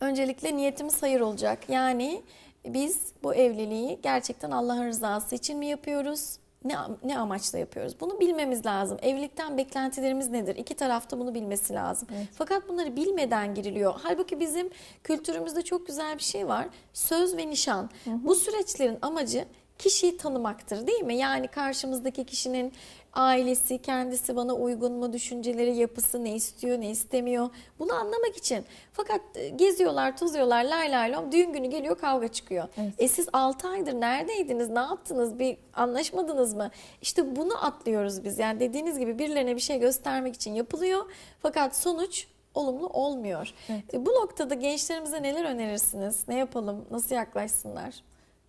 Öncelikle niyetimiz hayır olacak. Yani biz bu evliliği gerçekten Allah'ın rızası için mi yapıyoruz? Ne, ne amaçla yapıyoruz? Bunu bilmemiz lazım. Evlilikten beklentilerimiz nedir? İki tarafta bunu bilmesi lazım. Fakat bunları bilmeden giriliyor. Halbuki bizim kültürümüzde çok güzel bir şey var. Söz ve nişan. Bu süreçlerin amacı kişiyi tanımaktır değil mi? Yani karşımızdaki kişinin ailesi, kendisi bana uygun mu, düşünceleri, yapısı ne istiyor, ne istemiyor bunu anlamak için. Fakat e, geziyorlar, tozuyorlar, lay lay lom, düğün günü geliyor kavga çıkıyor. Evet. E siz 6 aydır neredeydiniz, ne yaptınız, bir anlaşmadınız mı? İşte bunu atlıyoruz biz. Yani dediğiniz gibi birilerine bir şey göstermek için yapılıyor. Fakat sonuç olumlu olmuyor. Evet. E, Bu noktada gençlerimize neler önerirsiniz? Ne yapalım, nasıl yaklaşsınlar?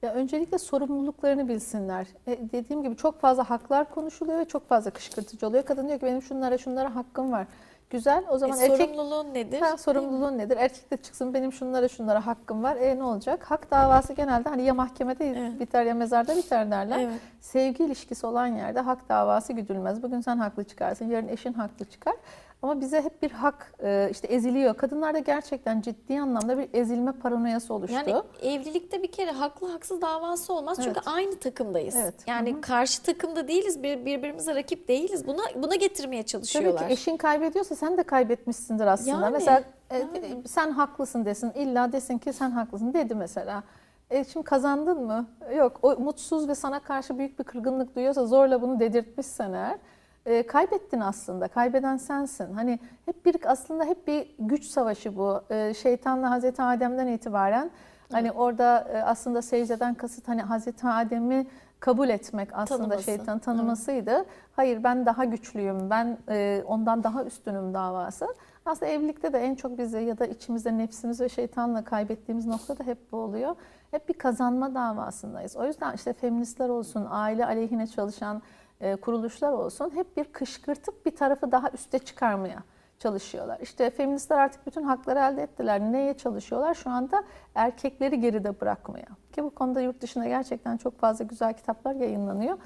Ya öncelikle sorumluluklarını bilsinler. E, dediğim gibi çok fazla haklar konuşuluyor ve çok fazla kışkırtıcı oluyor. Kadın diyor ki benim şunlara şunlara hakkım var. Güzel. O zaman E, erkek sorumluluğun nedir? Ha, sorumluluğun nedir? Erkek de çıksın benim şunlara şunlara hakkım var. E ne olacak? Hak davası genelde hani ya mahkemede Evet. biter ya mezarda biter derler. Evet. Sevgi ilişkisi olan yerde hak davası güdülmez. Bugün sen haklı çıkarsın, yarın eşin haklı çıkar. Ama bize hep bir hak e, işte eziliyor. Kadınlarda gerçekten ciddi anlamda bir ezilme paranoyası oluştu. Yani evlilikte bir kere haklı haksız davası olmaz çünkü Evet. aynı takımdayız. Evet. Yani karşı takımda değiliz, bir, birbirimize rakip değiliz. Buna buna getirmeye Tabii çalışıyorlar. ki eşin kaybediyorsa sen de kaybetmişsindir aslında. Yani, mesela e, yani. sen haklısın desin, illa desin ki sen haklısın dedi mesela. E şimdi kazandın mı? Yok. O mutsuz ve sana karşı büyük bir kırgınlık duyuyorsa zorla bunu dedirtmişsen eğer e, kaybettin aslında. Kaybeden sensin. Hani hep bir aslında hep bir güç savaşı bu. E, şeytanla Hazreti Adem'den itibaren hani orada e, aslında secdeden kasıt hani Hazreti Adem'i kabul etmek aslında Tanıması. şeytan tanımasıydı. Hayır ben daha güçlüyüm, ben e, ondan daha üstünüm davası. Aslında evlilikte de en çok bizi ya da içimizde nefsimiz ve şeytanla kaybettiğimiz nokta da hep bu oluyor. Hep bir kazanma davasındayız. O yüzden işte feministler olsun, aile aleyhine çalışan e, kuruluşlar olsun hep bir kışkırtıp bir tarafı daha üste çıkarmaya çalışıyorlar. İşte feministler artık bütün hakları elde ettiler. Neye çalışıyorlar? Şu anda erkekleri geride bırakmaya. Ki bu konuda yurt dışında gerçekten çok fazla güzel kitaplar yayınlanıyor.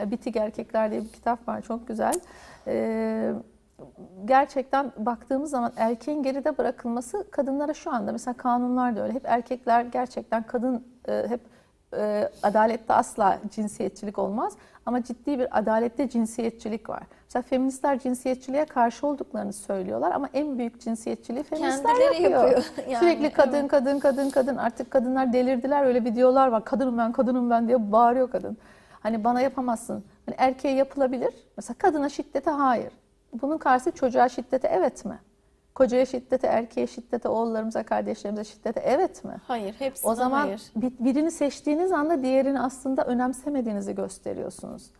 E, Bitik Erkekler diye bir kitap var çok güzel. E, gerçekten baktığımız zaman erkeğin geride bırakılması kadınlara şu anda mesela kanunlar da öyle. Hep erkekler gerçekten kadın hep e, adalette asla cinsiyetçilik olmaz ama ciddi bir adalette cinsiyetçilik var. Mesela feministler cinsiyetçiliğe karşı olduklarını söylüyorlar ama en büyük cinsiyetçiliği feministler Kendileri yapıyor. yapıyor. Yani, Sürekli kadın evet. kadın kadın kadın artık kadınlar delirdiler öyle videolar var. Kadınım ben kadınım ben diye bağırıyor kadın. Hani bana yapamazsın. Hani erkeğe yapılabilir. Mesela kadına şiddete hayır. Bunun karşısı çocuğa şiddete evet mi? Kocaya şiddete, erkeğe şiddete, oğullarımıza, kardeşlerimize şiddete evet mi? Hayır, hepsine O zaman hayır. bir- birini seçtiğiniz anda diğerini aslında önemsemediğinizi gösteriyorsunuz.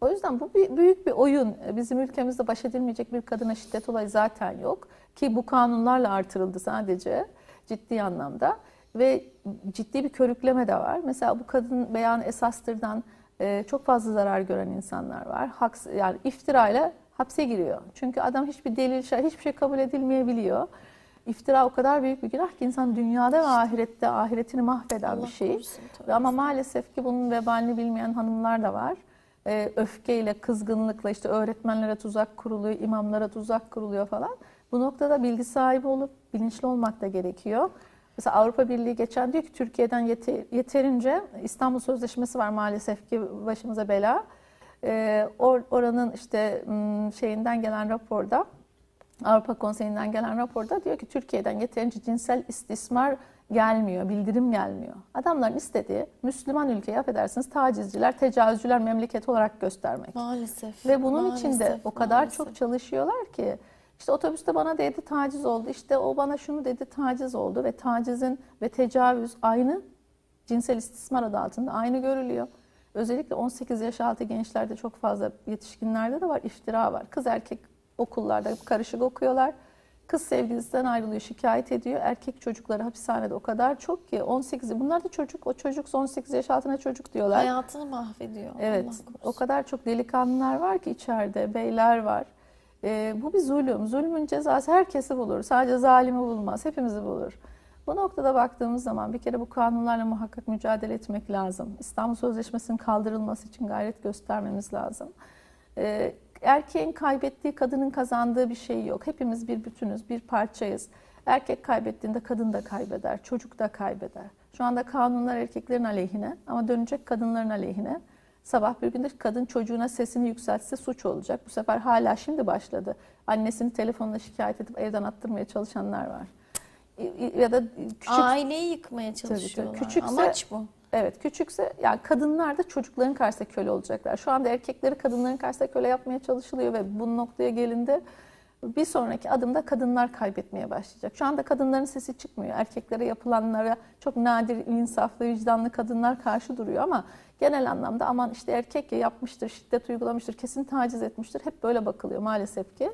O yüzden bu büyük bir oyun. Bizim ülkemizde baş edilmeyecek bir kadına şiddet olayı zaten yok. Ki bu kanunlarla artırıldı sadece ciddi anlamda. Ve ciddi bir körükleme de var. Mesela bu kadın beyanı esastırdan e, çok fazla zarar gören insanlar var. Haks, yani iftirayla hapse giriyor. Çünkü adam hiçbir delil, hiçbir şey kabul edilmeyebiliyor. İftira o kadar büyük bir günah ki insan dünyada ve ahirette ahiretini mahveden Allah bir şey. korusun, tabii. Ama maalesef ki bunun vebalini bilmeyen hanımlar da var. Ee, öfkeyle, kızgınlıkla işte öğretmenlere tuzak kuruluyor, imamlara tuzak kuruluyor falan. Bu noktada bilgi sahibi olup bilinçli olmak da gerekiyor. Mesela Avrupa Birliği geçen diyor ki Türkiye'den yete- yeterince İstanbul Sözleşmesi var maalesef ki başımıza bela. Ee, or- oranın işte şeyinden gelen raporda Avrupa Konseyi'nden gelen raporda diyor ki Türkiye'den yeterince cinsel istismar gelmiyor, bildirim gelmiyor. Adamların istediği Müslüman ülkeyi affedersiniz tacizciler, tecavüzcüler memleketi olarak göstermek. Maalesef. Ve bunun için de maalesef, o kadar maalesef. çok çalışıyorlar ki işte otobüste bana dedi taciz oldu, işte o bana şunu dedi taciz oldu ve tacizin ve tecavüz aynı cinsel istismar adı altında aynı görülüyor. Özellikle 18 yaş altı gençlerde çok fazla yetişkinlerde de var iftira var. Kız erkek okullarda karışık okuyorlar. Kız sevgilisinden ayrılıyor, şikayet ediyor. Erkek çocukları hapishanede o kadar çok ki 18 bunlar da çocuk. O çocuk 18 yaş altına çocuk diyorlar. Hayatını mahvediyor. Evet, o kadar çok delikanlılar var ki içeride, beyler var. Ee, bu bir zulüm. Zulmün cezası herkesi bulur. Sadece zalimi bulmaz, hepimizi bulur. Bu noktada baktığımız zaman bir kere bu kanunlarla muhakkak mücadele etmek lazım. İstanbul Sözleşmesi'nin kaldırılması için gayret göstermemiz lazım. Ee, erkeğin kaybettiği, kadının kazandığı bir şey yok. Hepimiz bir bütünüz, bir parçayız. Erkek kaybettiğinde kadın da kaybeder, çocuk da kaybeder. Şu anda kanunlar erkeklerin aleyhine ama dönecek kadınların aleyhine. Sabah bir günde kadın çocuğuna sesini yükseltse suç olacak. Bu sefer hala şimdi başladı. Annesini telefonla şikayet edip evden attırmaya çalışanlar var. Ya da küçük Aileyi yıkmaya çalışıyorlar. Küçükse- Amaç bu. Evet küçükse yani kadınlar da çocukların karşısında köle olacaklar. Şu anda erkekleri kadınların karşısında köle yapmaya çalışılıyor ve bu noktaya gelindi. Bir sonraki adımda kadınlar kaybetmeye başlayacak. Şu anda kadınların sesi çıkmıyor. Erkeklere yapılanlara çok nadir, insaflı, vicdanlı kadınlar karşı duruyor ama genel anlamda aman işte erkek ya yapmıştır, şiddet uygulamıştır, kesin taciz etmiştir. Hep böyle bakılıyor maalesef ki.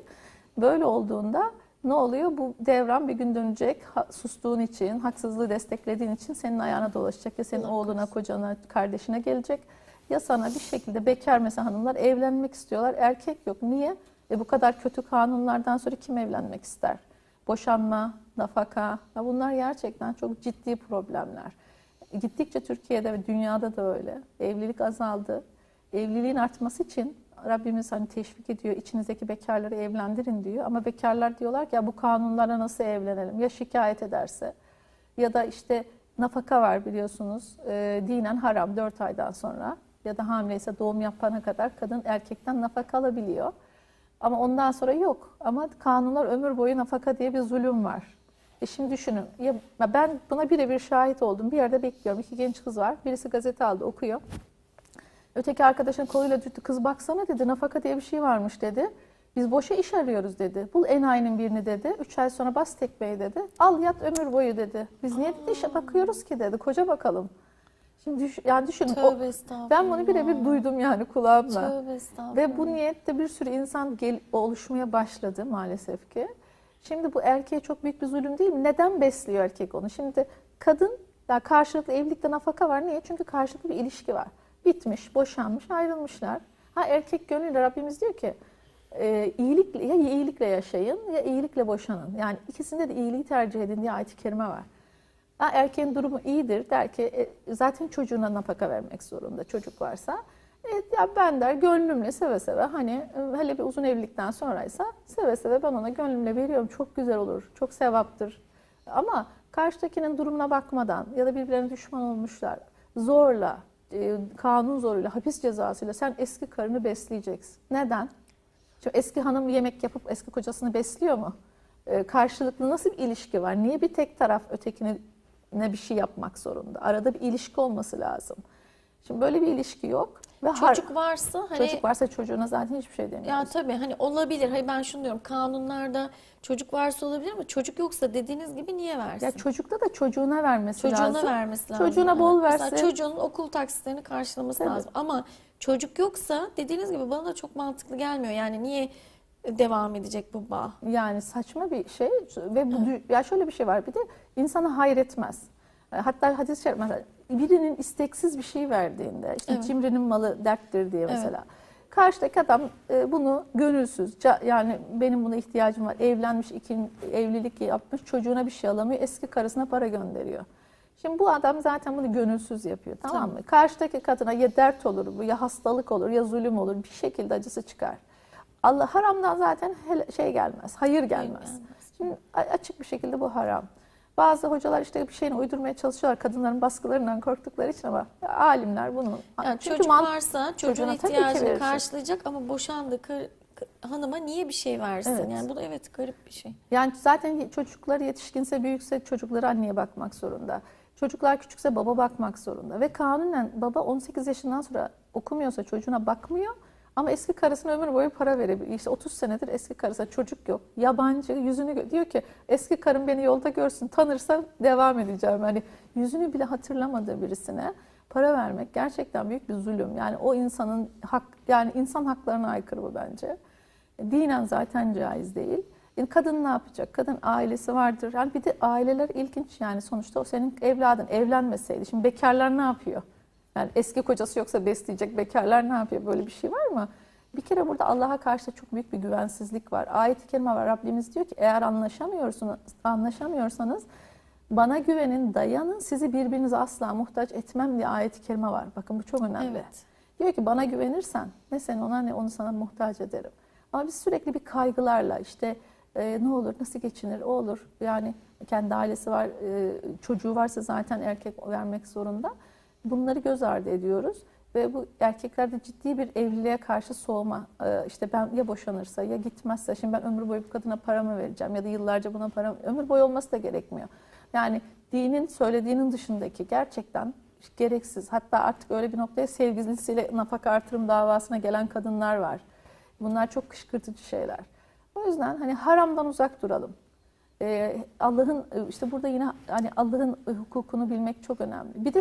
Böyle olduğunda ne oluyor? Bu devran bir gün dönecek. Ha- Sustuğun için, haksızlığı desteklediğin için senin ayağına dolaşacak. Ya senin Allah oğluna, kocana, kardeşine gelecek. Ya sana bir şekilde bekar mesela hanımlar evlenmek istiyorlar. Erkek yok. Niye? E bu kadar kötü kanunlardan sonra kim evlenmek ister? Boşanma, nafaka. Ya bunlar gerçekten çok ciddi problemler. Gittikçe Türkiye'de ve dünyada da öyle. Evlilik azaldı. Evliliğin artması için Rabbimiz hani teşvik ediyor, içinizdeki bekarları evlendirin diyor. Ama bekarlar diyorlar ki ya bu kanunlara nasıl evlenelim? Ya şikayet ederse ya da işte nafaka var biliyorsunuz. E, dinen haram 4 aydan sonra ya da hamileyse doğum yapana kadar kadın erkekten nafaka alabiliyor. Ama ondan sonra yok. Ama kanunlar ömür boyu nafaka diye bir zulüm var. E şimdi düşünün. Ya ben buna birebir şahit oldum. Bir yerde bekliyorum. İki genç kız var. Birisi gazete aldı, okuyor. Öteki arkadaşın koluyla dürttü. Kız baksana dedi. Nafaka diye bir şey varmış dedi. Biz boşa iş arıyoruz dedi. Bul enayinin birini dedi. Üç ay sonra bas tekmeyi dedi. Al yat ömür boyu dedi. Biz niye dedi işe bakıyoruz ki dedi. Koca bakalım. Şimdi düş, yani düşünün. o- Tövbe estağfurullah. ben bunu birebir duydum yani kulağımla. Tövbe. Ve bu niyette bir sürü insan gel, oluşmaya başladı maalesef ki. Şimdi bu erkeğe çok büyük bir zulüm değil mi? Neden besliyor erkek onu? Şimdi kadın ya karşılıklı evlilikte nafaka var. Niye? Çünkü karşılıklı bir ilişki var. Bitmiş, boşanmış, ayrılmışlar. Ha erkek gönlüyle Rabbimiz diyor ki e, iyilikle ya iyilikle yaşayın ya iyilikle boşanın. Yani ikisinde de iyiliği tercih edin diye ayet-i kerime var. Ha, erkeğin durumu iyidir der ki e, zaten çocuğuna nafaka vermek zorunda çocuk varsa. E, ya ben der gönlümle seve seve hani e, hele bir uzun evlilikten sonraysa seve seve ben ona gönlümle veriyorum. Çok güzel olur, çok sevaptır. Ama karşıdakinin durumuna bakmadan ya da birbirlerine düşman olmuşlar zorla, e, kanun zoruyla, hapis cezasıyla sen eski karını besleyeceksin. Neden? Çünkü eski hanım yemek yapıp eski kocasını besliyor mu? Ee, karşılıklı nasıl bir ilişki var? Niye bir tek taraf ötekine ne bir şey yapmak zorunda? Arada bir ilişki olması lazım. Şimdi böyle bir ilişki yok ve Çocuk varsa hani çocuk varsa çocuğuna zaten hiçbir şey ya demiyoruz. tabii hani olabilir. Hayır ben şunu diyorum. Kanunlarda çocuk varsa olabilir ama çocuk yoksa dediğiniz gibi niye versin? Ya çocukta da çocuğuna vermesi Çocuğuna lazım. vermesi lazım. Çocuğuna bol Evet. Mesela çocuğun okul taksitlerini karşılaması Tabii. lazım. Ama çocuk yoksa dediğiniz gibi bana da çok mantıklı gelmiyor. Yani niye devam edecek bu bağ? Yani saçma bir şey ve bu ya şöyle bir şey var bir de insanı hayretmez. E, Hatta hadis-i şerif mesela birinin isteksiz bir şey verdiğinde işte Evet. cimrinin malı derttir diye mesela. Karşıdaki adam e, bunu gönülsüz yani benim buna ihtiyacım var evlenmiş iki evlilik yapmış çocuğuna bir şey alamıyor eski karısına para gönderiyor. Şimdi bu adam zaten bunu gönülsüz yapıyor tamam mı? Karşıdaki kadına ya dert olur bu ya hastalık olur ya zulüm olur bir şekilde acısı çıkar. Allah haramdan zaten şey gelmez, hayır gelmez. gelmez. Şimdi açık bir şekilde bu haram. Bazı hocalar işte bir şeyini uydurmaya çalışıyorlar kadınların baskılarından korktukları için ama alimler bunu Yani Çünkü çocuk varsa çocuğun ihtiyacını karşılayacak ama boşandığı kı- kı- hanıma niye bir şey versin? Evet. Yani bu da evet garip bir şey. Yani zaten çocukları yetişkinse büyükse çocukları anneye bakmak zorunda. Çocuklar küçükse baba bakmak zorunda. Ve kanunen baba 18 yaşından sonra okumuyorsa çocuğuna bakmıyor. Ama eski karısına ömür boyu para verebiliyor. İşte 30 senedir eski karısına çocuk yok. Yabancı yüzünü diyor ki eski karım beni yolda görsün tanırsa devam edeceğim. Yani yüzünü bile hatırlamadığı birisine para vermek gerçekten büyük bir zulüm. Yani o insanın hak yani insan haklarına aykırı bu bence. Dinen zaten caiz değil. Yani kadın ne yapacak? Kadın ailesi vardır. Yani bir de aileler ilginç yani sonuçta o senin evladın evlenmeseydi. Şimdi bekarlar ne yapıyor? Yani eski kocası yoksa besleyecek bekarlar ne yapıyor? Böyle bir şey var mı? Bir kere burada Allah'a karşı çok büyük bir güvensizlik var. Ayet-i kerime var. Rabbimiz diyor ki eğer anlaşamıyorsunuz, anlaşamıyorsanız bana güvenin, dayanın, sizi birbirinize asla muhtaç etmem diye ayet-i kerime var. Bakın bu çok önemli. Evet. Diyor ki bana güvenirsen ne sen ona ne onu sana muhtaç ederim. Ama biz sürekli bir kaygılarla işte e, ne olur, nasıl geçinir, o olur. Yani kendi ailesi var, e, çocuğu varsa zaten erkek vermek zorunda. Bunları göz ardı ediyoruz. Ve bu erkeklerde ciddi bir evliliğe karşı soğuma. e, işte ben ya boşanırsa ya gitmezse şimdi ben ömür boyu bu kadına paramı vereceğim ya da yıllarca buna param ömür boyu olması da gerekmiyor. Yani dinin söylediğinin dışındaki gerçekten gereksiz hatta artık öyle bir noktaya sevgilisiyle nafaka artırım davasına gelen kadınlar var. Bunlar çok kışkırtıcı şeyler. O yüzden hani haramdan uzak duralım. Ee, Allah'ın işte burada yine hani Allah'ın hukukunu bilmek çok önemli. Bir de